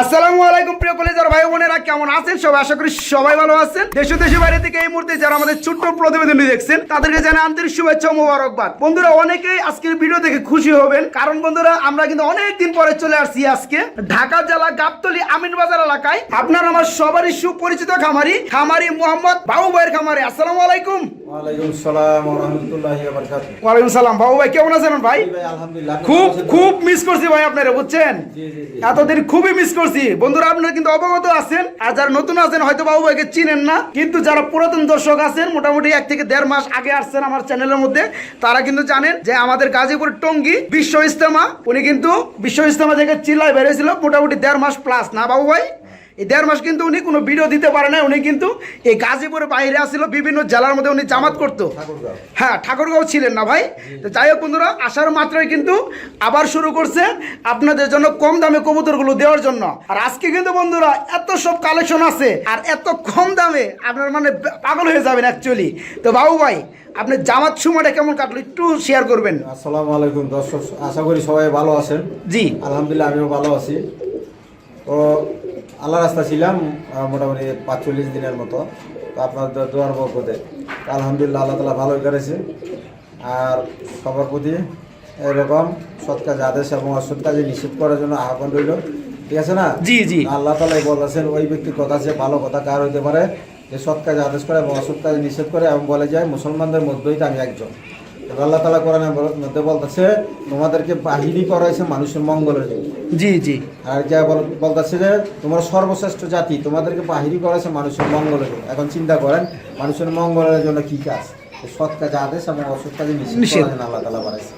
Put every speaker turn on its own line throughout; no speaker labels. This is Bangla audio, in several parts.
আসসালামু আলাইকুম প্রিয় কলেজার ভাই বোনেরা কেমন আছেন? সবাই আশা করি সবাই ভালো আছেন। দেশ বাইরে থেকে এই মুহূর্তে যারা আমাদের ছোট্ট প্রতিবেদনটি দেখছেন তাদেরকে আন্তরিক শুভেচ্ছা মোবারকবাদ। বন্ধুরা অনেকেই আজকের ভিডিও দেখে খুশি হবেন। কারণ বন্ধুরা আমরা কিন্তু অনেক দিন পরে চলে আসছি আজকে ঢাকা জেলা গাবতলি আমিন বাজার এলাকায়। আপনার আমার সবারই সুপরিচিত খামারি খামারি মোহাম্মদ বাবু ভাইয়ের খামারি। আসসালামু আলাইকুম।
ওয়ালাইকুম সালাম
বাবু ভাই কেমন আছেন ভাই? খুব? খুব মিস করছি ভাই আপনারা বুঝছেন? এতদিন খুবই মিস করছি বন্ধুরা, আপনারা কিন্তু অবগত আছেন, আর যারা নতুন আছেন, হয়তো বাবু ভাইকে চিনেন না। কিন্তু যারা পুরাতন দর্শক আছেন, মোটামুটি এক থেকে দেড় মাস আগে আসছেন আমার চ্যানেলের মধ্যে, তারা কিন্তু জানেন যে আমাদের গাজীপুর টঙ্গি বিশ্ব ইস্তেমা উনি কিন্তু বিশ্ব ইস্তেমা থেকে চিল্লায় বেরিয়েছিল, মোটামুটি দেড় মাস প্লাস না বাবু ভাই? এই দেড় মাস কিন্তু উনি কোনো ভিডিও দিতে পারে না উনি কিন্তু এই গাজীপুরের বাইরে আসছিল বিভিন্ন জেলার মধ্যে উনি জামাত করতো। হ্যাঁ ঠাকুরগাঁও ছিলেন না ভাই। তো যাই হোক বন্ধুরা আসার মাত্রই কিন্তু আবার শুরু করছে আপনাদের জন্য কম দামে কবুতরগুলো দেওয়ার জন্য। আর আজকে কিন্তু বন্ধুরা এত সব কালেকশন আছে আর এত কম দামে আপনার মানে পাগল হয়ে যাবেন অ্যাকচুয়ালি তো বাবু ভাই আপনি জামাত সময়টা কেমন কাটলো একটু শেয়ার করবেন।
আসসালামু আলাইকুম দর্শক আশা করি সবাই ভালো আছেন।
জি।
আলহামদুলিল্লাহ আমিও ভালো আছি। তো আল্লাহ রাস্তা ছিলাম মোটামুটি পাঁচচল্লিশ দিনের মতো। তো আপনার দোয়ার বকতে আলহামদুলিল্লাহ আল্লাহ তালা ভালোই করেছে। আর সবার প্রতি এরকম সৎ কাজে আদেশ এবং অসৎ কাজে নিষেধ করার জন্য আহ্বান রইল। ঠিক আছে না?
জি, জি।
আল্লাহ তালাই বলেছেন ওই ব্যক্তির কথা যে ভালো কথা কার হইতে পারে? যে সৎ কাজে আদেশ করে এবং অসৎ কাজে নিষেধ করে এবং বলে যায় মুসলমানদের মধ্যেই তো আমি একজন। আল্লাহ তালা কোরআনের মধ্যে বলতেছে তোমাদেরকে বাহিনী করা হয়েছে মানুষের মঙ্গলের জন্য।
জি জি।
আর যা বলতেছে যে তোমরা সর্বশ্রেষ্ঠ জাতি তোমাদেরকে বাহিনী করা হয়েছে মানুষের মঙ্গলের জন্য। এখন চিন্তা করেন মানুষের মঙ্গলের জন্য কি কাজ? সৎ কাজে আদেশ এবং অসৎ কাজে নিষেধ। আল্লাহ তালা বাড়াইছে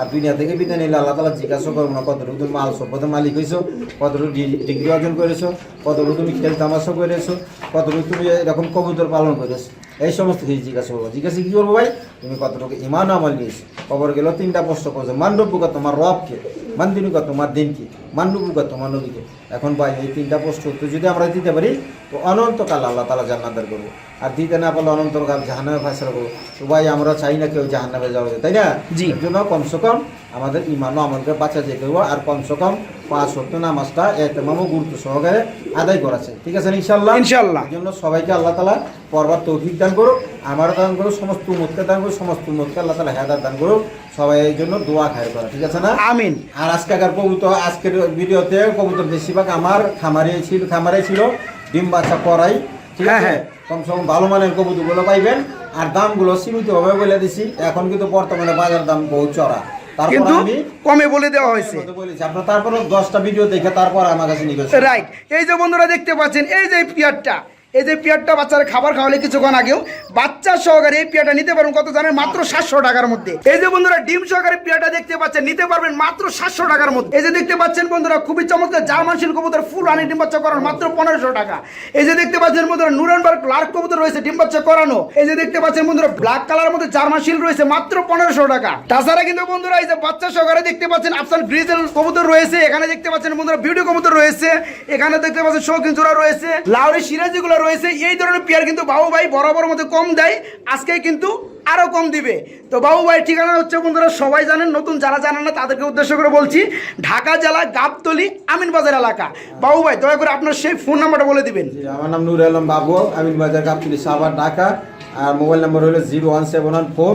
আর দুনিয়া থেকে বিদায় নিলে আল্লাহ তালা জিজ্ঞাসা করব না কতটুকু তুমি মাল সভ্যতা মালিক হয়েছো কতটুকু ডিগ্রি অর্জন করেছ? কতটুকু তুমি খেল তামাশা করেছ? কতটুকু তুমি এরকম কবুতর পালন করেছ? এই সমস্ত কিছু জিজ্ঞাসা করব। জিজ্ঞাসা কি করব ভাই? তুমি কতটুকু ইমান আমল নিয়েছো? খবর গেল, তিনটা প্রশ্ন করছ। মান্ডব্য তোমার রবকে। মানদিনুকা তোমার দিনকে মান্ডুবুকা তোমার নবীকে এখন ভাই এই তিনটা প্রশ্ন উত্তর যদি আমরা দিতে পারি তো অনন্তকাল আল্লাহ তালা জান্নাদার করব। আর দিতে না পারলে অনন্তকাল জাহান্নামে ফাঁসলা করব। তো ভাই আমরা চাই না কেউ জাহান্নামে যাওয়া যায়, তাই না?
জি।
এর জন্য কমসে কম আমাদের ইমানও আমাদেরকে বাঁচা যেতে হবে আর কমসে কম পাঁচ সত্য নামাজটা এতেমামও গুরুত্ব সহকারে আদায় করাছে ঠিক আছে ইনশাল্লাহ
ইনশাল্লাহ।
জন্য সবাইকে আল্লাহ তালা পর্বত তৌফিক দান করুক। আমারও দান করুক সমস্ত উম্মতকে দান করুক সমস্ত উম্মতকে আল্লাহ তালা হেদার দান করুক। সবাই এই জন্য দোয়া খায় করা ঠিক আছে না?
আমিন।
আর আজকেকার কবুতর আজকের ভিডিওতে কবুতর বেশিরভাগ আমার খামারে ছিল খামারে ছিল ডিম বাচ্চা করাই ঠিক
হ্যাঁ,
আছে?
হ্যাঁ।
কমসে কম ভালো মানের কবুতরগুলো পাইবেন আর দামগুলো সীমিতভাবে বলে দিছি এখন কিন্তু বর্তমানে বাজার দাম বহু চড়া। তারপর
কিন্তু কমে বলে দেওয়া হয়েছে।
তারপরে দশটা ভিডিও দেখে তারপর আমার কাছে
রাইট এই যে বন্ধুরা দেখতে পাচ্ছেন এই যে পিয়ারটা এই যে পিয়ারটা বাচ্চারা খাবার খাওয়ালে কিছুক্ষণ আগেও, বাচ্চা সহকারে এই পিয়ারটা নিতে পারবেন কত জানেন? মাত্র সাতশো টাকার মধ্যে। এই যে বন্ধুরা, ডিম সহকারে পিয়ারটা দেখতে পাচ্ছেন, নিতে পারবেন মাত্র সাতশো টাকার মধ্যে। এই যে দেখতে পাচ্ছেন বন্ধুরা, খুবই চমৎকার জার্মান শিল কবুতর, ফুল আনি ডিম বাচ্চা করানো, মাত্র পনেরোশো টাকা। এই যে দেখতে পাচ্ছেন বন্ধুরা, নুরেনবার্গ লার্ক কবুতর রয়েছে ডিম বাচ্চা করানো। এই যে দেখতে পাচ্ছেন বন্ধুরা, ব্ল্যাক কালার মধ্যে জার্মান শিল রয়েছে, মাত্র পনেরোশো টাকা। তাছাড়া কিন্তু বন্ধুরা, এই যে বাচ্চা সহকারে দেখতে পাচ্ছেন আফসান গ্রিজেল কবুতর রয়েছে, এখানে দেখতে পাচ্ছেন বন্ধুরা বিউটি কবুতর রয়েছে, এখানে দেখতে পাচ্ছেন শৌখিন জোড়া রয়েছে, লাউরি সিরাজি গুলো রয়েছে, এই ধরনের পেয়ার কিন্তু বাবু ভাই বরাবর মতো কম দেয় আজকে কিন্তু আরও কম দিবে। তো বাবু ভাই, ঠিকানা হচ্ছে বন্ধুরা, সবাই জানেন, নতুন যারা জানেন না, তাদেরকে উদ্দেশ্য করে বলছি, ঢাকা জেলা গাবতলি আমিন বাজার এলাকা। বাবু ভাই, দয়া করে আপনার সেই ফোন নাম্বারটা বলে দিবেন।
আমার নাম নুর আলম বাবু আমিন বাজার গাবতলি সাভার, ঢাকা। আর মোবাইল নাম্বার হলো zero one seven one four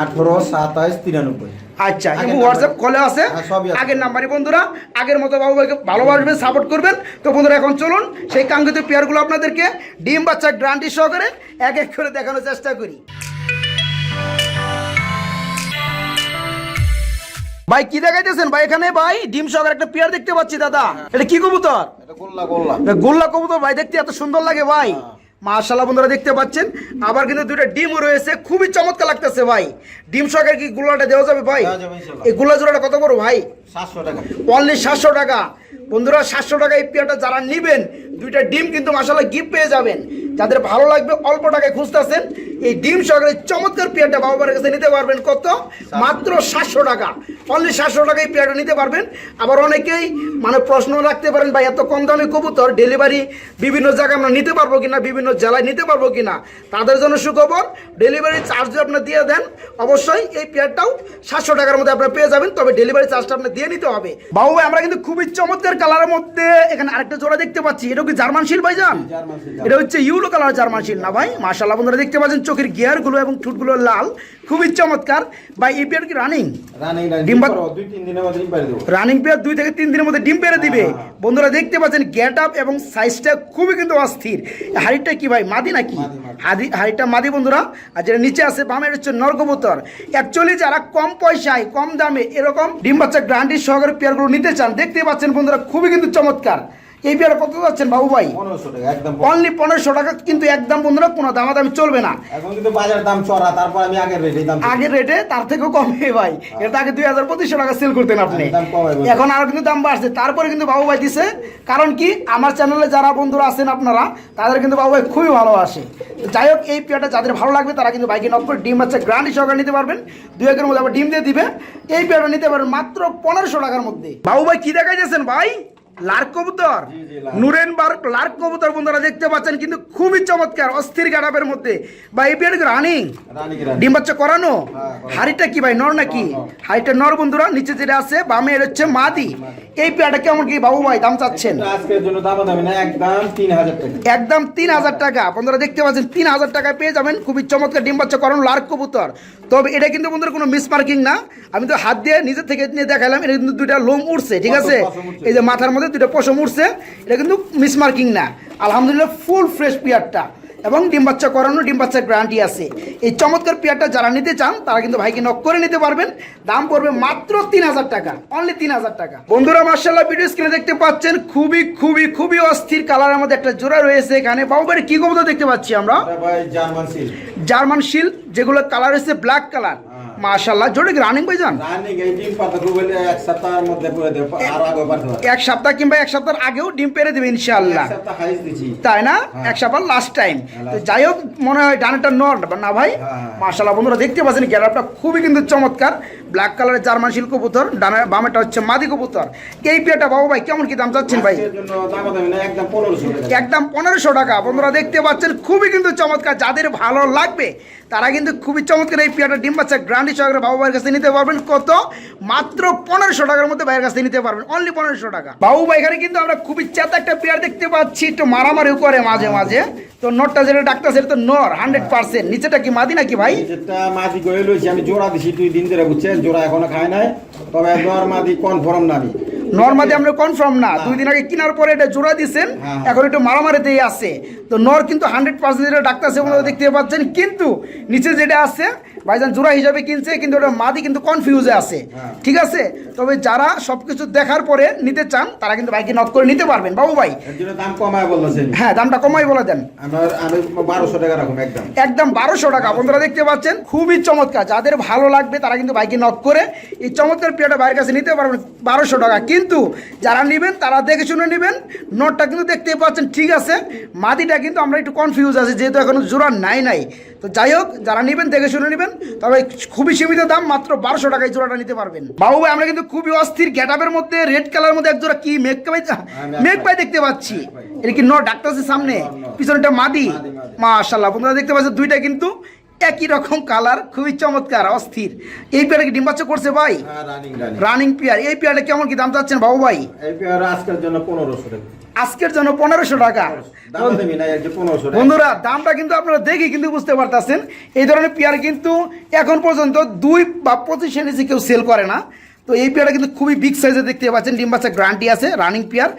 আঠারো সাতাইশ তিরানব্বই।
আচ্ছা
আগের
হোয়াটসঅ্যাপ কলে আছে?
হ্যাঁ,
আগের নাম্বারই বন্ধুরা আগের মতো বাবু ভাইকে ভালোবাসবেন সাপোর্ট করবেন। তো বন্ধুরা এখন চলুন সেই কাঙ্ক্ষিত পেয়ারগুলো আপনাদেরকে ডিম বাচ্চা গ্রান্টি সহকারে এক এক করে দেখানোর চেষ্টা করি। ভাই কি দেখাইতেছেন? ভাই এখানে ভাই ডিম সহকারে একটা পেয়ার দেখতে পাচ্ছি দাদা। এটা কি কবুতর?
গোল্লা
কবুতর ভাই দেখতে এত সুন্দর লাগে ভাই। মাশাল্লাহ বন্ধুরা দেখতে পাচ্ছেন। আবার কিন্তু দুইটা ডিমও রয়েছে। খুবই চমৎকার লাগতেছে ভাই। ডিম সহকারে কি গোল্লাটা দেওয়া যাবে ভাই। এই গুলা জোড়াটা কত বড় ভাই?
সাতশো টাকা।
অনলি সাতশো টাকা। বন্ধুরা সাতশো টাকা এই পেয়ারটা যারা নিবেন দুইটা ডিম কিন্তু মাসাল্লাহ গিফট পেয়ে যাবেন। যাদের ভালো লাগবে অল্প টাকায় খুঁজতেছেন এই ডিম সহকারে চমৎকার পেয়ারটা বাবার কাছে নিতে পারবেন। কত? মাত্র সাতশো টাকা। অনলি সাতশো টাকায় পেয়ারটা নিতে পারবেন। আবার অনেকেই মানে প্রশ্ন রাখতে পারেন ভাই এত কম দামে কবুতর ডেলিভারি বিভিন্ন জায়গায় আমরা নিতে পারব কিনা? বিভিন্ন জেলায় নিতে পারব কিনা তাদের জন্য সুখবর। ডেলিভারি চার্জ যদি আপনার দিয়ে দেন। অবশ্যই এই পেয়ারটাও সাতশো টাকার মধ্যে আপনার পেয়ে যাবেন তবে ডেলিভারি চার্জটা আপনার দিয়ে নিতে হবে। বাবু ভাই আমরা কিন্তু খুবই চমৎকার কালারের মধ্যে এখানে আরেকটা জোড়া দেখতে পাচ্ছি। এটা কি জার্মান শিল ভাই যান এটা হচ্ছে ইউলো কালার জার্মান শিল না ভাই? মাশাল্লাহ বন্ধুরা দেখতে পাচ্ছেন চোখের গিয়ারগুলো এবং ঠুটগুলো লাল। খুবই চমৎকার। ভাই এই পেয়ার কি রানিং ডিম রানিং পেয়ার দুই থেকে তিন দিনের মধ্যে ডিম পেরে দিবে। বন্ধুরা দেখতে পাচ্ছেন গেট আপ এবং সাইজটা খুবই কিন্তু অস্থির। হাড়িটা কি ভাই? মাদি নাকি? হাদি হাড়িটা মাদি বন্ধুরা। আর যেটা নিচে আছে বামের হচ্ছে নর্গবতর। অ্যাকচুয়ালি যারা কম পয়সায় কম দামে এরকম ডিম বাচ্চা গ্রান্ডির সহকারে পেয়ারগুলো নিতে চান দেখতে পাচ্ছেন বন্ধুরা খুবই কিন্তু চমৎকার। এই পেয়ার কত যাচ্ছেন বাবু ভাই?
টাকা
অনলি পনেরোশো টাকা কিন্তু একদম বন্ধুরা কোনো দামাদামি চলবে না।
এখন কিন্তু বাজার দাম চড়া তারপর আমি আগের রেটে দাম
আগের রেটে তার থেকেও কমে ভাই। এটা আগে দুই হাজার পঁচিশশো টাকা সেল করতেন আপনি।
কমাই বলছেন।
এখন আরও কিন্তু দাম বাড়ছে। তারপরে কিন্তু বাবু ভাই দিছে কারণ কি আমার চ্যানেলে যারা বন্ধুরা আছেন আপনারা তাদের কিন্তু বাবু ভাই খুবই ভালোবাসে। তো যাই হোক এই পেয়ারটা যাদের ভালো লাগবে তারা কিন্তু বাইকে নক করে ডিম বাচ্চা গ্রান্ড সহকারে নিতে পারবেন। দুই একের মধ্যে আবার ডিম দিয়ে দিবে। এই পেয়ারটা নিতে পারবেন মাত্র পনেরোশো টাকার মধ্যে। বাবু ভাই কি দেখা যাচ্ছেন ভাই? লার্ক কবুতর।
জি, লার্ক।
কবুতর বন্ধুরা দেখতে পাচ্ছেন কিন্তু খুবই চমৎকার অস্থির গাড়াপের মধ্যে। বা এই রানিং? ডিম বাচ্চা করানো?
হ্যাঁ,
হাড়িটা কি ভাই নর নাকি। হাড়িটা নর বন্ধুরা নিচে যেটা আছে বামে এর হচ্ছে মাদি। এই পেয়ারটা কেমন কি বাবু ভাই দাম চাচ্ছেন?
একদম তিন হাজার টাকা।
টাকা। বন্ধুরা দেখতে পাচ্ছেন তিন হাজার টাকায় পেয়ে যাবেন খুবই চমৎকার ডিম বাচ্চা করানো লার্ক কবুতর। তবে এটা কিন্তু বন্ধুরা কোনো মিস মার্কিং না। আমি তো হাত দিয়ে নিজের থেকে নিয়ে দেখালাম এটা কিন্তু দুইটা লোম উঠছে ঠিক আছে। এই যে মাথার মধ্যে দুইটা পশম উঠছে এটা কিন্তু মিস মার্কিং না। আলহামদুলিল্লাহ ফুল ফ্রেশ পেয়ারটা। এবং ডিম বাচ্চা করানো ডিম বাচ্চার গ্যারান্টি আছে। এই চমৎকার পেয়ারটা যারা নিতে চান তারা কিন্তু ভাইকে নক করে নিতে পারবেন। দাম পড়বে মাত্র তিন হাজার টাকা অনলি তিন হাজার টাকা। বন্ধুরা মার্শাল্লাহ ভিডিও স্ক্রিনে দেখতে পাচ্ছেন খুবই খুবই খুবই অস্থির কালারের মধ্যে একটা জোড়া রয়েছে এখানে। বাবুবাড়ি কি কবুতর দেখতে পাচ্ছি আমরা?
জার্মান
শিল যেগুলো কালার হচ্ছে ব্ল্যাক কালার মার্শাল্লাহ জোরে রানিং ভাই যান
রানিং এই ডিম পাতা খুবলে এক সপ্তাহের মধ্যে করে দেবো আরও আগে পারতে
এক সপ্তাহ কিংবা এক সপ্তাহের আগেও ডিম পেরে দেবে ইনশাআল্লাহ।
এক সপ্তাহ হাইস দিছি
তাই না?
হ্যাঁ।
এক সপ্তাহ লাস্ট টাইম
হ্যাঁ,
তো যাই হোক মনে হয় ডানাটা নর না ভাই?
মাশাল্লাহ
মার্শাল্লাহ বন্ধুরা দেখতে পাচ্ছেন গ্যারাপটা খুবই কিন্তু চমৎকার। ব্ল্যাক কালারের জার্মান শিল কবুতর ডানের বামেটা হচ্ছে মাদি কবুতর। এই পেয়ারটা বাবু ভাই কেমন কি দাম চাচ্ছেন ভাই?
একদম পনেরোশো টাকা।
বন্ধুরা দেখতে পাচ্ছেন খুবই কিন্তু চমৎকার যাদের ভালো লাগবে তারা কিন্তু খুবই চমৎকার এই পেয়ারটা ডিম বাচ্চা গ্রান্ডি সহকারে বাবু ভাইয়ের কাছে নিতে পারবেন। কত? মাত্র পনেরোশো টাকার মধ্যে ভাইয়ের কাছে নিতে পারবেন অনলি পনেরোশো টাকা। বাবু ভাই এখানে কিন্তু আমরা খুবই চেতা একটা পেয়ার দেখতে পাচ্ছি একটু মারামারিও করে মাঝে মাঝে। তো নটটা যেটা ডাক্তার সেটা তো নর হান্ড্রেড পার্সেন্ট নিচেটা কি মাদি নাকি ভাই?
মাদি গয়ে লইছি আমি জোড়া দিছি দুই দিন ধরে বুঝছেন? জোড়া এখনও খায় নাই তবে নর্মাদি কনফার্ম না আমি
নর আমরা কনফার্ম না। দুই দিন আগে কেনার পরে এটা জোড়া দিচ্ছেন
হ্যাঁ।
এখন একটু মারামারিতেই আছে। তো নর কিন্তু হান্ড্রেড পার্সেন্ট যেটা ডাক্তার সেগুলো দেখতে পাচ্ছেন কিন্তু নিচে যেটা আছে ভাইজান জোড়া হিসাবে কিনছে কিন্তু ওটা মাদি কিন্তু কনফিউজে আছে।
হ্যাঁ।
ঠিক আছে? তবে যারা সব কিছু দেখার পরে নিতে চান তারা কিন্তু বাইকে নক করে নিতে পারবেন। বাবু ভাই?
দাম কমায়
হ্যাঁ দামটা কমাই বলে দেন।
আমার আমি বারোশো টাকা রাখুন একদম।
একদম বারোশো টাকা। বন্ধুরা দেখতে পাচ্ছেন খুবই চমৎকার। যাদের ভালো লাগবে তারা কিন্তু বাইকে নক করে এই চমৎকার পেয়ারটা বাইরের কাছে নিতে পারবেন বারোশো টাকা। কিন্তু যারা নেবেন তারা দেখে শুনে নেবেন। নোটটা কিন্তু দেখতে পাচ্ছেন ঠিক আছে? মাদিটা কিন্তু আমরা একটু কনফিউজ আছি যেহেতু এখনও জোড়া নাই নাই। তো যাই হোক যারা নেবেন দেখে শুনে নেবেন। তবে খুবই সীমিত দাম মাত্র বারোশো টাকায় জোড়াটা নিতে পারবেন। বাবু ভাই আমরা কিন্তু খুবই অস্থির গ্যাটাপের মধ্যে রেড কালার মধ্যে এক জোড়া কি মেঘ পাই মেঘ পাই। দেখতে পাচ্ছি। এটা কি ন ডাক্তার সামনে? পিছনেটা মাদি। মাশাল্লাহ বন্ধুরা দেখতে পাচ্ছেন দুইটা কিন্তু একই রকম কালার খুবই চমৎকার অস্থির। এই পেয়ারটা কি ডিম বাচ্চা করছে ভাই?
হ্যাঁ রানিং রানিং
পেয়ার। এই পেয়ারটা কেমন কি দাম চাচ্ছেন বাবু ভাই
এই পেয়ার আজকের জন্য পনেরোশো টাকা।
আজকের জন্য পনেরোশো টাকা। বন্ধুরা দামটা কিন্তু আপনারা দেখে কিন্তু বুঝতে পারতেছেন। এই ধরনের পেয়ার কিন্তু এখন পর্যন্ত দুই বা পঁচিশের নিচে কেউ সেল করে না। তো এই পেয়ারটা কিন্তু খুবই বিগ সাইজে দেখতে পাচ্ছেন ডিম বাচ্চা গ্যারান্টি আছে রানিং পেয়ার।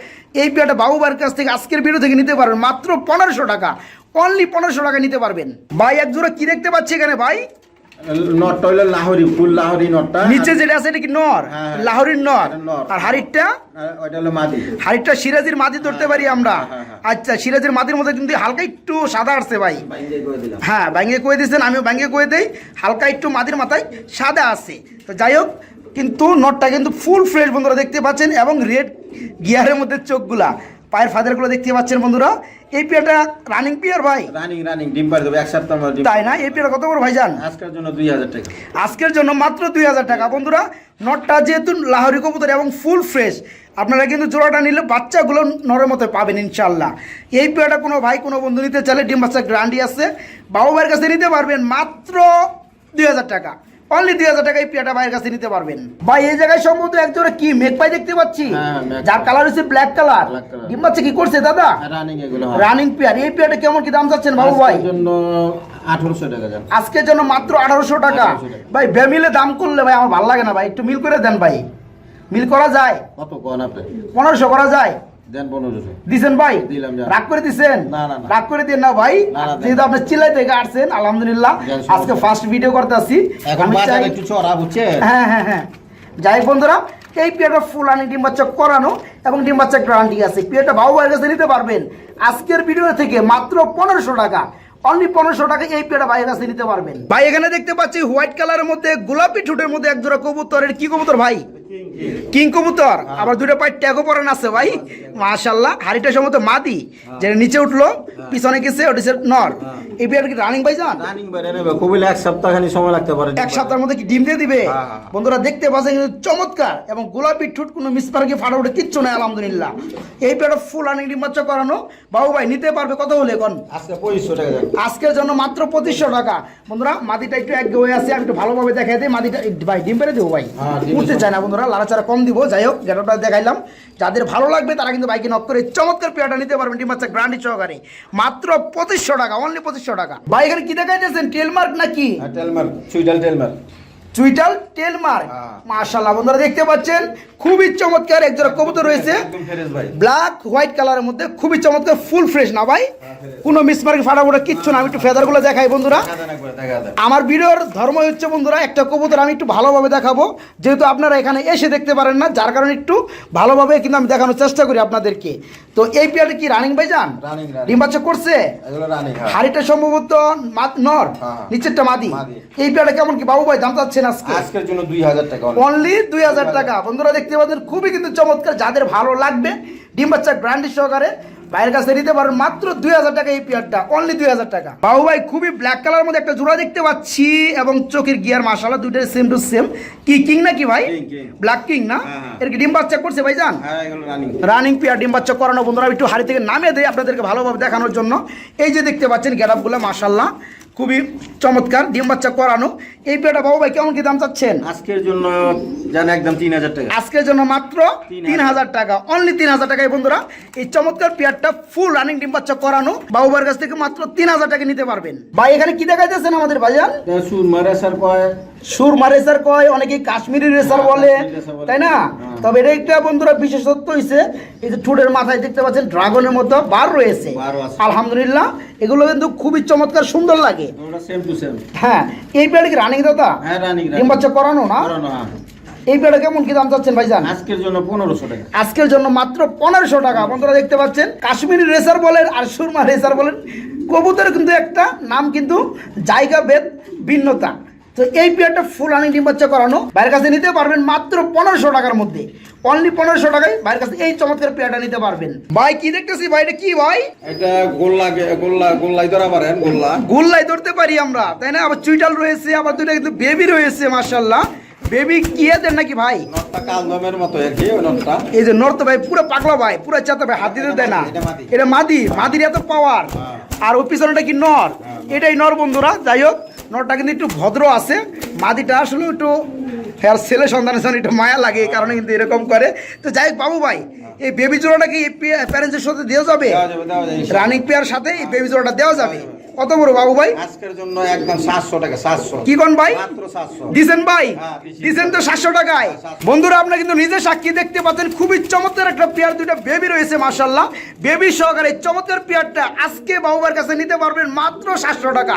এই পেয়ারটা বাবুবার কাছ থেকে আজকের ভিডিও থেকে নিতে পারবেন মাত্র পনেরোশো টাকা। অনলি পনেরোশো টাকা নিতে পারবেন। ভাই এক জোড়া কি দেখতে পাচ্ছি এখানে ভাই?
নটটা হইল লাহোরি ফুল লাহোরি নটটা।
নিচে যেটা আছে এটা কি নর?
হ্যাঁ।
লাহোরির নর? আর হাড়িটা
ওইটা হলো মাদি।
হাড়িটা সিরাজির মাদি ধরতে পারি আমরা।
হ্যাঁ, হ্যাঁ।
আচ্ছা সিরাজির মাদির মধ্যে কিন্তু হালকা একটু সাদা আসছে ভাই। হ্যাঁ ব্যাঙ্গে কয়ে দিয়েছেন আমিও ব্যাঙ্গে কয়ে দেই। হালকা একটু মাদির মাথায় সাদা আছে তো যাই হোক কিন্তু নটটা কিন্তু ফুল ফ্রেশ বন্ধুরা দেখতে পাচ্ছেন এবং রেড গিয়ারের মধ্যে চোখগুলা। পায়ের ফাদারগুলো দেখতে পাচ্ছেন বন্ধুরা। এই পেয়ারটা রানিং পেয়ার ভাই।
রানিং রানিং ডিম পাড়ে দেবে এক সপ্তাহ
তাই না? এই পেয়ার কত বড় ভাইজান?
আজকের জন্য দুই হাজার টাকা।
আজকের জন্য মাত্র দুই হাজার টাকা। বন্ধুরা নটটা যেহেতু লাহোরি কবুতর এবং ফুল ফ্রেশ আপনারা কিন্তু জোড়াটা নিলে বাচ্চাগুলো নরের মতো পাবেন ইনশাল্লাহ এই পেয়ারটা কোনো ভাই কোনো বন্ধু নিতে চাইলে ডিম বাচ্চা গ্রান্ডি আছে বাবু ভাইয়ের কাছে নিতে পারবেন মাত্র দুই হাজার টাকা। অনলি দুই হাজার টাকায় এই পেয়ারটা ভাইয়ের কাছে নিতে পারবেন। ভাই এই জায়গায় সম্ভবত একজোড়া কি মেঘ পাই দেখতে পাচ্ছি?
হ্যাঁ,
যার কালার হচ্ছে ব্ল্যাক কালার ডিম বাচ্চা কি করছে দাদা?
রানিং
রানিং পেয়ার এই পেয়ারটা কেমন কি দাম চাচ্ছেন বাবু ভাই?
আজকের জন্য
আজকের মাত্র আঠারোশো টাকা। ভাই বেমিলে দাম করলে ভাই আমার ভালো লাগে না ভাই। একটু মিল করে দেন ভাই। মিল করা যায়?
কত
পনেরোশো করা যায়।
দেন পনেরোশো
দিছেন ভাই?
দিলাম,
রাগ করে দিছেন?
না, না, না।
রাগ করে দিন না ভাই।
না, না, দেন।
যেহেতু আপনি চিল্লাই থেকে আসছেন আলহামদুলিল্লাহ। আজকে ফার্স্ট ভিডিও করতে আসি
এখন বাজার একটু চড়া বুঝছে
হ্যাঁ হ্যাঁ হ্যাঁ। যাই বন্ধুরা এই পিয়াটা ফুল আনি ডিম বাচ্চা করানো এবং ডিম বাচ্চা গ্যারান্টি আছে। পিয়াটা বাবু ভাইয়ের কাছে নিতে পারবেন। আজকের ভিডিও থেকে মাত্র পনেরোশো টাকা। অনলি পনেরোশো টাকা এই পেয়ারা ভাইয়ের কাছে নিতে পারবেন। ভাই, এখানে দেখতে পাচ্ছি হোয়াইট কালারের মধ্যে গোলাপি ঠোঁটের মধ্যে এক জোড়া কবুতরের। কি কবুতর ভাই? কিং কবুতর। আবার দুটো পায়ে ট্যাগও পরান আছে ভাই। মাশাল্লাহ হাড়িটা সম্ভবত মাদি, যেটা নিচে উঠল, পিছনে গেছে, ওটা নর। এই কি রানিং ভাই যান
রানিং নেবে খুবই এক সময় লাগতে পারে
এক সপ্তাহের মধ্যে কি ডিম দিয়ে দিবে?
হ্যাঁ, হ্যাঁ।
বন্ধুরা দেখতে পাচ্ছেন কিন্তু চমৎকার এবং গোলাপি ঠুট কোনো ফাটা উঠে কিচ্ছু নাই আলহামদুলিল্লাহ। এই ফুল আনি ডিম বাচ্চা করানো। বাবু ভাই নিতে পারবে কত হলে এখন?
আজকে পঁচিশশো টাকা
আজকের জন্য মাত্র পঁচিশশো টাকা। বন্ধুরা মাদিটা একটু এক হয়ে আছে আমি একটু ভালোভাবে দেখাই দিই। এই ভাই ডিম পেরে দেবো ভাই।
হ্যাঁ,
উঠতে চায় না বন্ধুরা লাড়াচাড়া কম দিব। যাই হোক গেটোটা দেখাইলাম। যাদের ভালো লাগবে, তারা কিন্তু বাইকে নক করে চমৎকার পেয়ারটা নিতে পারবেন। ডিম গ্রান্ডি সহকারে। মাত্র পঁচিশশো টাকা অনলি পঁচিশশো টাকা। বাইকের কি দেখাইতেছেন? টেলমার্ক নাকি?
টেলমার্ক সুইডাল টেলমার
চুইটাল টেলমার্ক
হ্যাঁ।
মাশাআল্লাহ বন্ধুরা দেখতে পাচ্ছেন? খুবই চমৎকার এক জোড়া কবুতর রয়েছে। ব্ল্যাক হোয়াইট কালারের মধ্যে খুবই চমৎকার ফুল ফ্রেশ না ভাই? কোনো মিসমার্ক ফাটাফোটা কিচ্ছু না। আমি একটু ফেদারগুলো দেখাই বন্ধুরা। আমার ভিডিওর ধর্ম হচ্ছে বন্ধুরা একটা কবুতর আমি একটু ভালোভাবে দেখাবো। যেহেতু আপনারা এখানে এসে দেখতে পারেন না যার কারণে একটু ভালোভাবে কিন্তু আমি দেখানোর চেষ্টা করি আপনাদেরকে। তো এই পেয়ারটা কি রানিং ভাই যান। বাচ্চা করছে?
এগুলো রানিং হ্যাঁ।
হাড়িটা সম্ভবত নর
হ্যাঁ।
নিচেরটা মাদি। এই পেয়ারটা কেমন কি? বাবু ভাই দাম চাচ্ছেন আজকে?
আজকের জন্য দুই হাজার টাকা
অনলি দুই হাজার টাকা। বন্ধুরা দেখতে পাচ্ছেন খুবই কিন্তু চমৎকার যাদের ভালো লাগবে ডিম বাচ্চা ব্র্যান্ড সহকারে ভাইয়ের কাছে নিতে পারবেন। মাত্র দুই হাজার টাকা এই পেয়ারটা অনলি দুই হাজার টাকা। বাবু ভাই খুবই ব্ল্যাক কালার মধ্যে একটা জোড়া দেখতে পাচ্ছি এবং চোখের গিয়ার মাসালা দুইটার সেম টু সেম কি কিং নাকি ভাই?
King, king।
ব্ল্যাক কিং না?
হ্যাঁ, হ্যাঁ।
এর কি ডিম বাচ্চা করছে ভাই জান?
হ্যাঁ রানিং
রানিং পেয়ার ডিম বাচ্চা করানো বন্ধুরা একটু হাড়ি থেকে নামিয়ে দেয় আপনাদেরকে ভালোভাবে দেখানোর জন্য। এই যে দেখতে পাচ্ছেন গ্যাডাপগুলো মাসাল্লাহ খুবই চমৎকার ডিম বাচ্চা করানো। এই পেয়ারটা বাবু ভাই কেমন কি দাম চাচ্ছেন?
আজকের জন্য জান একদম তিন হাজার টাকা।
আজকের জন্য মাত্র
তিন
হাজার। টাকা অনলি তিন হাজার টাকায় বন্ধুরা। এই চমৎকার পেয়ারটা ফুল রানিং ডিম বাচ্চা করানো। বাবু বাবুবার কাছ থেকে মাত্র তিন হাজার টাকা নিতে পারবেন। ভাই এখানে কি দেখা যাচ্ছেন আমাদের বাজার
সুর মারে স্যার কয়।
সুরমা রেসার কয় অনেকে কাশ্মীরি রেসার বলে। তাই না?
হ্যাঁ।
তবে এটা একটা বন্ধুরা বিশেষত্ব হয়েছে এই যে ঠোঁটের মাথায় দেখতে পাচ্ছেন ড্রাগনের মতো বার রয়েছে। আলহামদুলিল্লাহ এগুলো কিন্তু খুবই চমৎকার সুন্দর লাগে। হ্যাঁ এই পেয়ারটা কি রানিং দাদা?
হ্যাঁ
ডিম বাচ্চা করানো না?
হ্যাঁ।
এই পেয়ারটা কেমন কি দাম চাচ্ছেন ভাইজান?
আজকের জন্য পনেরোশো টাকা।
আজকের জন্য মাত্র পনেরোশো টাকা। বন্ধুরা দেখতে পাচ্ছেন কাশ্মীরি রেসার বলেন আর সুরমা রেসার বলেন কবুতর কিন্তু একটা নাম কিন্তু জায়গা ভেদ ভিন্নতা। তো এই পেয়ারটা ফুল আনি ডিম বাচ্চা করানো। বাইরের কাছে নিতে পারবেন মাত্র পনেরোশো টাকার মধ্যে। অনলি পনেরোশো টাকায় বাইরের কাছে এই চমৎকার পেয়ারটা নিতে পারবেন। ভাই কি দেখতেছি ভাই? এটা কি ভাই?
এটা গোল্লা গোল্লা গোল্লাই ধরা পারেন গোল্লা।
গোল্লাই ধরতে পারি আমরা তাই না? আবার চুইটাল রয়েছে আবার দুইটা কিন্তু বেবি রয়েছে মার্শাল্লাহ বেবি কি এদের নাকি ভাই? এই যে নর্থ ভাই পুরো পাগলা ভাই পুরো চাতে ভাই হাত দিতে দেয় না।
এটা মাদি।
মাদির এত পাওয়ার আর ওই পিছনেটা কি নর? এটাই নর বন্ধুরা যাই হোক। নরটা কিন্তু একটু ভদ্র আছে মাদিটা আসলে একটু হ্যাঁ ছেলে সন্তানের সঙ্গে একটু মায়া লাগে এই কারণে কিন্তু এরকম করে। তো যাই বাবু ভাই এই বেবি জোড়াটা কি প্যারেন্টসের সাথে দেওয়া যাবে। রানিং পেয়ার সাথে এই বেবি জোড়াটা দেওয়া যাবে? কত বড় বাবু ভাই?
আজকের জন্য একদম সাতশো টাকা সাতশো।
কি কোন ভাই?
মাত্র সাতশো।
দিছেন ভাই?
হ্যাঁ, দিছি।
দিছেন তো সাতশো টাকায়। বন্ধুরা আপনারা কিন্তু নিজে সাক্ষী দেখতে পাচ্ছেন খুবই চমৎকার একটা পেয়ার দুইটা বেবি রয়েছে মাশাল্লাহ বেবি সহকারে চমৎকার পেয়ারটা আজকে বাবুবার কাছে নিতে পারবেন মাত্র সাতশো টাকা।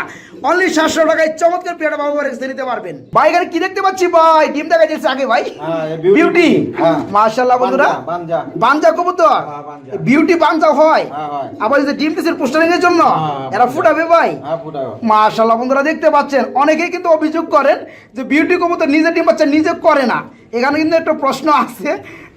অনলি সাতশো টাকায় চমৎকার পেয়ারটা বাবুবার কাছে নিতে পারবেন। ভাই এখানে কি দেখতে পাচ্ছি ভাই? ডিম দেখা যাচ্ছে আগে ভাই।
হ্যাঁ,
বিউটি
হ্যাঁ।
মাশাল্লাহ বন্ধুরা।
বানজা, বানজা।
কবুতর।
হ্যাঁ, বানজা।
বিউটি বাঞ্জা হয়।
হ্যাঁ, হয়।
আবার যে ডিম পিসের পোস্টারিং এর জন্য
হ্যাঁ,
এরা ফুটাবে ভাই?
হ্যাঁ
মাশাল্লাহ বন্ধুরা দেখতে পাচ্ছেন অনেকেই কিন্তু অভিযোগ করেন যে বিউটি কবুতর নিজে ডিম বাচ্চা নিজে করে না। এখানে কিন্তু একটা প্রশ্ন আছে।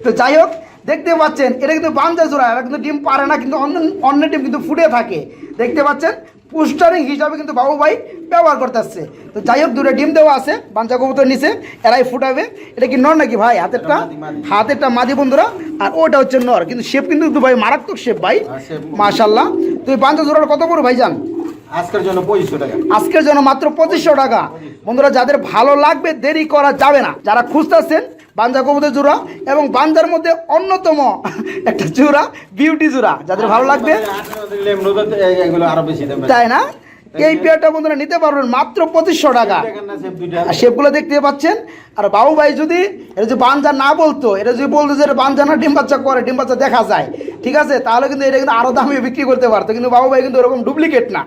তো যাই হোক দেখতে পাচ্ছেন এটা কিন্তু বাঞ্জা জোড়া এরা কিন্তু ডিম পারে না কিন্তু অন্য অন্য ডিম কিন্তু ফুটে থাকে। দেখতে পাচ্ছেন পুস্টারিং হিসাবে কিন্তু বাবু ভাই ব্যবহার করতে আসছে তো যাই হোক দুটো ডিম দেওয়া আছে বাঞ্জা কবুতর নিচে এরাই ফুটাবে। এটা কি নর নাকি ভাই? হাতেরটা। হাতেরটা মাদি বন্ধুরা। আর ওটা হচ্ছে নর কিন্তু শেপ কিন্তু ভাই মারাত্মক শেপ ভাই।
shape-
মাশাল্লাহ তো এই বাঞ্জা জোড়াটা কত বড় ভাই যান
আজকের জন্য পঁচিশশো টাকা।
আজকের জন্য মাত্র পঁচিশশো টাকা। বন্ধুরা যাদের ভালো লাগবে দেরি করা যাবে না। যারা খুঁজতেছেন বাঞ্জা কবুতর জোড়া এবং বাঞ্জার মধ্যে অন্যতম একটা জোড়া বিউটি জোড়া। যাদের ভালো লাগবে তাই না? এই পেয়ারটা বন্ধুরা নিতে পারবেন মাত্র পঁচিশশো টাকা। আর শেপগুলো দেখতে পাচ্ছেন। আর বাবু ভাই যদি এটা যদি বাঞ্জা না বলতো এটা যদি বলতো যে বাঞ্জা না ডিম বাচ্চা করে ডিম বাচ্চা দেখা যায়। ঠিক আছে? তাহলে কিন্তু এটা কিন্তু আরও দামে বিক্রি করতে পারতো। কিন্তু বাবু ভাই কিন্তু ওরকম ডুপ্লিকেট না।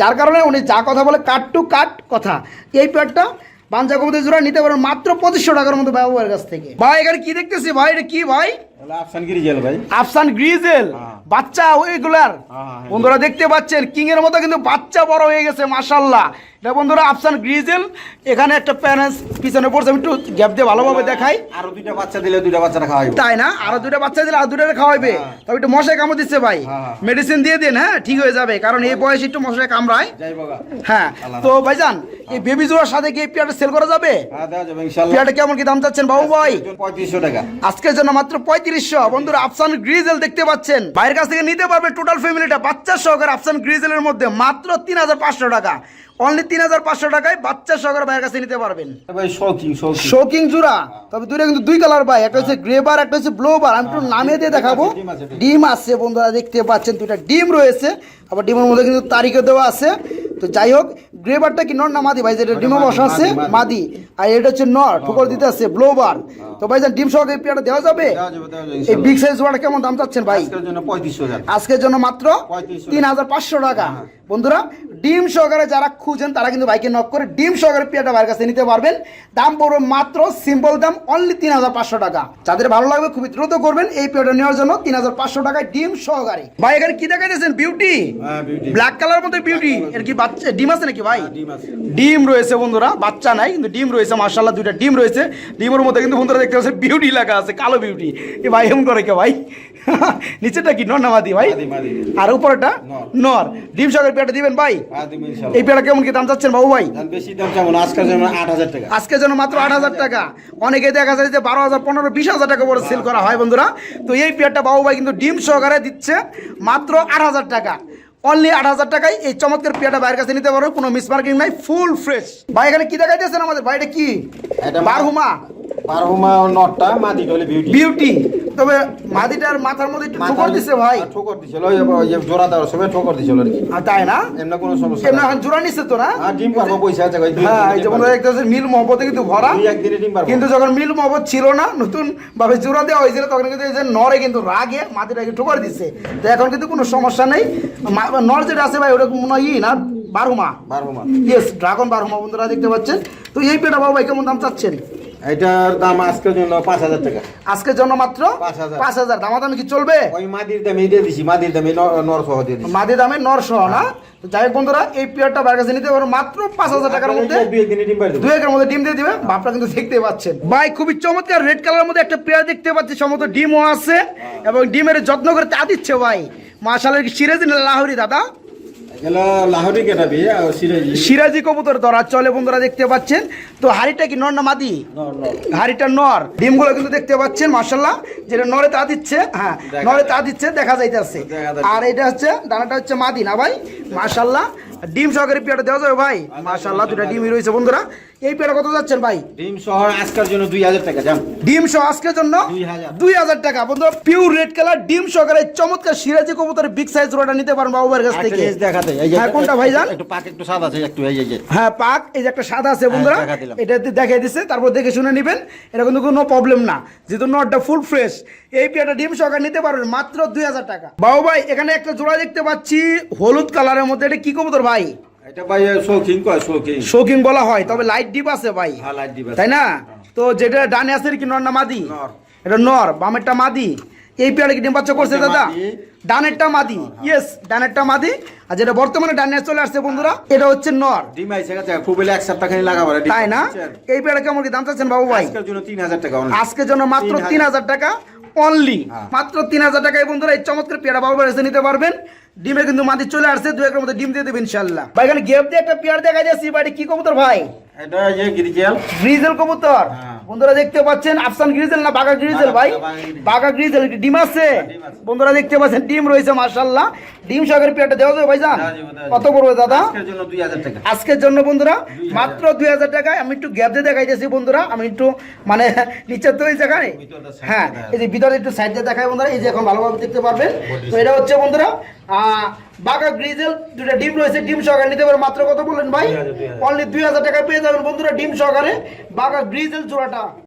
যার কারণে উনি যা কথা বলে কাট টু কাট কথা। এই পেয়ারটা বাঞ্জা কবুতর জোড়া নিতে পারেন মাত্র পঁচিশশো টাকার মতো ব্যবহারের কাছ থেকে। ভাই, এখানে কি দেখতেছি? ভাই, এটা কি ভাই? আফসান গ্রিজেল
হ্যাঁ।
বাচ্চা ওইগুলার
হ্যাঁ,
বন্ধুরা দেখতে পাচ্ছেন কিং এর মতো কিন্তু বাচ্চা বড় হয়ে গেছে এটা বন্ধুরা আফসান গ্রিজেল এখানে একটা প্যারেন্টস পিছনে পড়ছে আমি একটু গ্যাপ দিয়ে ভালোভাবে দেখাই।
আরও দুইটা বাচ্চা দিলে দুইটা বাচ্চারা খাওয়াই
তাই না? আরও দুটো বাচ্চা দিলে আর দুটো খাওয়াবে
হ্যাঁ।
তবে একটু মশাই কামড় দিচ্ছে ভাই।
হ্যাঁ।
মেডিসিন দিয়ে দিন হ্যাঁ ঠিক হয়ে যাবে কারণ এই বয়সে একটু মশাই কামড়ায়। হ্যাঁ তো ভাইজান এই বেবি জোড়ার সাথে কি পেয়ারটা সেল করা যাবে?
হ্যাঁ
পেয়ারটা কেমন কি দাম চাচ্ছেন বাবু ভাই?
পঁয়ত্রিশশো টাকা।
আজকের জন্য মাত্র পঁয়ত্রিশশো বন্ধুরা, আফসান গ্রিজেল দেখতে পাচ্ছেন। বাইরের কাছ থেকে নিতে পারবে টোটাল ফ্যামিলিটা বাচ্চা সহকারে আফসান গ্রিজেলের মধ্যে মাত্র তিন হাজার পাঁচশো টাকা। অনলি তিন হাজার পাঁচশো টাকায় বাচ্চা সহকারে বাইরের কাছে নিতে পারবেন। শোকিং জুরা তবে দুটো কিন্তু দুই কালার ভাই একটা হচ্ছে গ্রে বার একটা হচ্ছে ব্লু বার আমি একটু নামে দিয়ে দেখাবো।
ডিম আছে,
বন্ধুরা দেখতে পাচ্ছেন দুইটা ডিম রয়েছে। আবার ডিমের মধ্যে কিন্তু তারিখও দেওয়া আছে। তো যাই হোক গ্রে বারটা কি নর না মাদি? ভাই যেটা ডিমও বসা আছে
মাদি,
আর এটা হচ্ছে নর ঠুকর দিতে আছে ব্লু বার তো ভাই ডিম সহ এই পেয়ারটা দেওয়া যাবে এই বিগ সাইজ জোড়াটা কেমন দাম চাচ্ছেন ভাই?
আজকের জন্য
আজকের মাত্র তিন হাজার পাঁচশো টাকা। বন্ধুরা ডিম সহকারে যারা খুঁজেন তারা কিন্তু বাইকে নক করে ডিম সহকারে পেয়ারটা বাইরের কাছে নিতে পারবেন। দাম পড়বে মাত্র সিম্পল দাম অনলি তিন হাজার পাঁচশো টাকা। যাদের ভালো লাগবে খুবই দ্রুত করবেন এই পেয়ারটা নেওয়ার জন্য তিন হাজার পাঁচশো টাকায় ডিম সহকারে। ভাই এখানে কি দেখাইতেছেন? বিউটি
হ্যাঁ বিউটি
ব্ল্যাক কালার মধ্যে বিউটি এর কি বাচ্চা ডিম আছে নাকি ভাই?
ডিম
রয়েছে বন্ধুরা বাচ্চা নাই কিন্তু ডিম রয়েছে মার্শাল্লাহ দুইটা ডিম রয়েছে। ডিমের মধ্যে কিন্তু বন্ধুরা দেখতে পাচ্ছেন বিউটি লেখা আছে কালো বিউটি এ ভাই এমন করে কে ভাই? নিচেটা কি নর না মাদি ভাই। আর উপরেটা
নর।
ডিম সকের পেয়ারটা দিবেন ভাই?
হ্যাঁ
এই পেয়ারটা কেমন কি দাম চাচ্ছেন বাবু ভাই?
আজকে বেশি দাম কেমন আজকের জন্য আট হাজার টাকা।
আজকের জন্য মাত্র আট হাজার টাকা। অনেকে দেখা যায় যে বারো হাজার পনেরো বিশ হাজার টাকা করে সেল করা হয় বন্ধুরা। তো এই পেয়ারটা বাবু ভাই কিন্তু ডিম সহকারে দিচ্ছে মাত্র আট হাজার টাকা। অনলি আট হাজার টাকায় এই চমৎকার পেয়ারটা বাইরের কাছে নিতে পারো কোনো মিস মার্কিং নাই ফুল ফ্রেশ ভাই এখানে কি দেখাইতেছেন আমাদের? ভাইটা কি?
এটা
বারহুমা।
বারহুমা নটটা মাদি হলে বিউটি
বিউটি তবে মাদিটার মাথার মধ্যে একটু ঠোকর দিছে ভাই।
ঠোকর দিছিল ওই ওই যে জোড়া দেওয়ার সময় ঠোকর দিছিল আর কি।
তাই না?
এমনি কোনো সমস্যা
এমনি
না
এখন জোড়া নিচ্ছে তো না?
আর ডিম পারব পয়সা আছে দুই
হ্যাঁ যেমন মিল মহব্বতে কিন্তু ভরা।
দুই একদিনে ডিম পারব
কিন্তু যখন মিল মহব্বত ছিল না নতুন ভাবে জোড়া দেওয়া হয়েছিল তখন কিন্তু এই যে নরে কিন্তু রাগে মাটিটাকে ঠোকর দিচ্ছে তো এখন কিন্তু কোনো সমস্যা নেই। নর যেটা আছে ভাই ওটা মনে হয় না বারহুমা
বারহুমা
ইয়েস ড্রাগন বারহুমা বন্ধুরা দেখতে পাচ্ছেন। তো এই পেটা বাবু ভাই কেমন দাম চাচ্ছেন?
এটার দাম আজকের জন্য পাঁচ হাজার টাকা।
আজকের জন্য মাত্র
5,000
পাঁচ হাজার। দামাদামি কি চলবে?
ওই মাদির দামে দিয়ে দিছি মাদির দামে ন- নর দিয়ে দিছি।
মাদি দামে নরশো না? তো যাই হোক বন্ধুরা এই পেয়ারটা বাইরের কাছে নিতে পারো মাত্র পাঁচ হাজার টাকার মধ্যে।
দুই ডিম
একের মধ্যে ডিম দিয়ে দিবে বাপটা কিন্তু দেখতে পাচ্ছেন। ভাই খুবই চমৎকার রেড কালারের মধ্যে একটা পেয়ার দেখতে পাচ্ছি সম্ভবত ডিমও আছে এবং ডিমের যত্ন করে তা দিচ্ছে ভাই। মাশালের কি সিরাজি লাহরি দাদা
এগুলো লাহোরি কেটাবি আর সিরাজি।
সিরাজি কবুতর ধরা চলে বন্ধুরা দেখতে পাচ্ছেন। তো হাড়িটা কি নর না মাদি?
নর নর।
হাড়িটা নর। ডিমগুলো কিন্তু দেখতে পাচ্ছেন মার্শাল্লাহ যেটা নরে তা দিচ্ছে হ্যাঁ নরে তা দিচ্ছে দেখা যাইতেছে। আর এটা হচ্ছে দানাটা হচ্ছে মাদি না ভাই? মার্শাল্লাহ ডিম সহকারে পিয়াটা দেওয়া যাবে ভাই? মার্শাল্লাহ দুটা ডিমই রয়েছে বন্ধুরা। এই পেয়ারটা কত যাচ্ছেন ভাই?
ডিম শহর আজকের জন্য দুই হাজার টাকা যাম
ডিম সহ আজকের জন্য
2000
দুই হাজার টাকা। বন্ধুরা পিওর রেড কালার ডিম সহকারে চমৎকার সিরাজি কবুতরের বিগ সাইজ রোটা নিতে পারেন বাবুবার কাছ থেকে।
জিনিস দেখাতে এই যে
হ্যাঁ কোনটা ভাইজান?
একটু পাক একটু সাদা আছে একটু এই যে
হ্যাঁ পাক এই যে একটা সাদা আছে বন্ধুরা। এটা দেখে দিছে তারপর দেখে শুনে নেবেন। এটা কিন্তু কোনো প্রবলেম না। যেহেতু নটটা ফুল ফ্রেশ এই পেয়ারটা ডিম সহকারে নিতে পারবেন মাত্র দুই হাজার টাকা। বাবু ভাই এখানে একটা জোড়া দেখতে পাচ্ছি হলুদ কালারের মধ্যে। এটা কি কবুতর ভাই?
এটা ভাই শৌখিন কয় শৌখিন?
শৌখিন বলা হয় তবে লাইট ডিপ আছে ভাই।
হ্যাঁ লাইট
তাই না? তো যেটা ডানে আছে কি নর না মাদি?
নর।
এটা নর বামেরটা মাদি। এই পেয়ারে কি ডিম বাচ্চা করছে দাদা? ডানেরটা মাদি ইয়েস ডানেরটা মাদি। আর যেটা বর্তমানে ডানে চলে আসছে বন্ধুরা এটা হচ্ছে নর।
ডিম আইসে গেছে খুব এক সপ্তাহ খানি লাগাবো
তাই না? এই পেয়ারে কেমন কি দাম চাচ্ছেন বাবু ভাই?
আজকের জন্য তিন হাজার টাকা only।
আজকের জন্য মাত্র তিন
3000
হাজার টাকা অনলি
হ্যাঁ।
মাত্র তিন হাজার টাকায় বন্ধুরা এই চমৎকার পেয়ারা বাবু এসে নিতে পারবেন। ডিমে কিন্তু মাটি চলে আসছে, দু একের মধ্যে ডিম দিয়ে দেবেন ইনশাল্লাহ। ভাই, এখানে গেপ দিয়ে একটা পেয়ার দেখা যাচ্ছে বাড়ি কি কবুতর ভাই?
এটা যে গিরিজেল।
গ্রিজেল কবুতর।
হ্যাঁ।
বন্ধুরা দেখতে পাচ্ছেন আফসান গ্রিজেল না বাগা গ্রিজেল ভাই?
বাঘা গ্রিজেল।
একটি ডিম আছে? বন্ধুরা দেখতে পাচ্ছেন ডিম রয়েছে মার্শাল্লাহ ডিম সহকারে পেয়ারটা দেওয়া যাবে ভাইজান? কত। পড়বে দাদা?
আজকের জন্য
বন্ধুরা মাত্র দুই হাজার টাকায় আমি একটু গ্যাপ দিয়ে দেখাইতেছি বন্ধুরা। আমি একটু মানে নিচে তো এই জায়গায় হ্যাঁ এই যে ভিতরে একটু সাইড দিয়ে দেখায় বন্ধুরা এই যে এখন ভালোভাবে দেখতে পারবেন। তো এটা হচ্ছে বন্ধুরা বাঘা গ্রিজেল দুটা ডিম রয়েছে ডিম সহকারে নিতে পারে। মাত্র কত বলেন ভাই?
2000, 2000
অনলি দুই হাজার টাকা পেয়ে যাবেন বন্ধুরা ডিম সহকারে বাঘা গ্রিজেল জোড়াটা